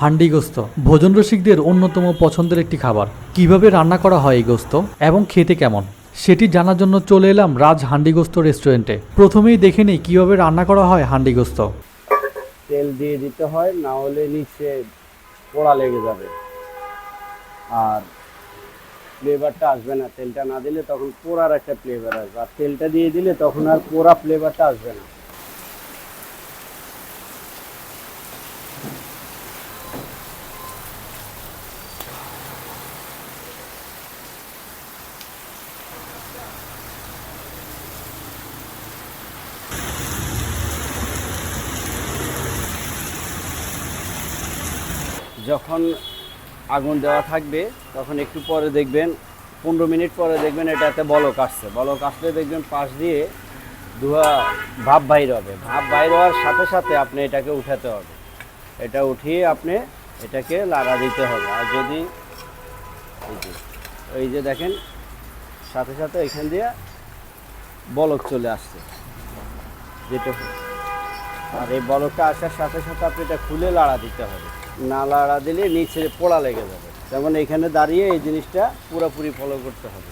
হান্ডি গোস্ত ভোজন রসিকদের অন্যতম পছন্দের একটি খাবার। কীভাবে রান্না করা হয় এই গোস্ত এবং খেতে কেমন? সেটি জানার জন্য চলে এলাম রাজ হান্ডি গোস্ত রেস্টুরেন্টে। প্রথমেই দেখে নিই কীভাবে রান্না করা হয় হান্ডি গোস্ত তেল দিয়ে দিতে হয়, না হলে নিচে পোড়া লেগে যাবে। আর ফ্লেভারটা আসবে না। তেলটা না দিলে তখন পোড়ার একটা ফ্লেভার আসবে। আর তেলটা দিয়ে দিলে তখন আর পোড়া ফ্লেভারটা আসবে না। যখন আগুন দেওয়া থাকবে, তখন একটু পরে দেখবেন, পনেরো মিনিট পরে দেখবেন এটাতে বলক আসছে। বলক আসলে দেখবেন পাশ দিয়ে ধোয়া ভাব বাইর হবে। ভাব বাইর হওয়ার সাথে সাথে আপনি এটাকে উঠাতে হবে। এটা উঠিয়ে আপনি এটাকে লাগা দিতে হবে। আর যদি এই যে এই যে দেখেন, সাথে সাথে এখান দিয়ে বলক চলে আসছে। যেটা আর এই বলকটা আসার সাথে সাথে আপনি এটা খুলে লাড়া দিতে হবে। না লাড়া দিলে নিচে পোড়া লেগে যাবে। যেমন এখানে দাঁড়িয়ে এই জিনিসটা পুরোপুরি ফলো করতে হবে।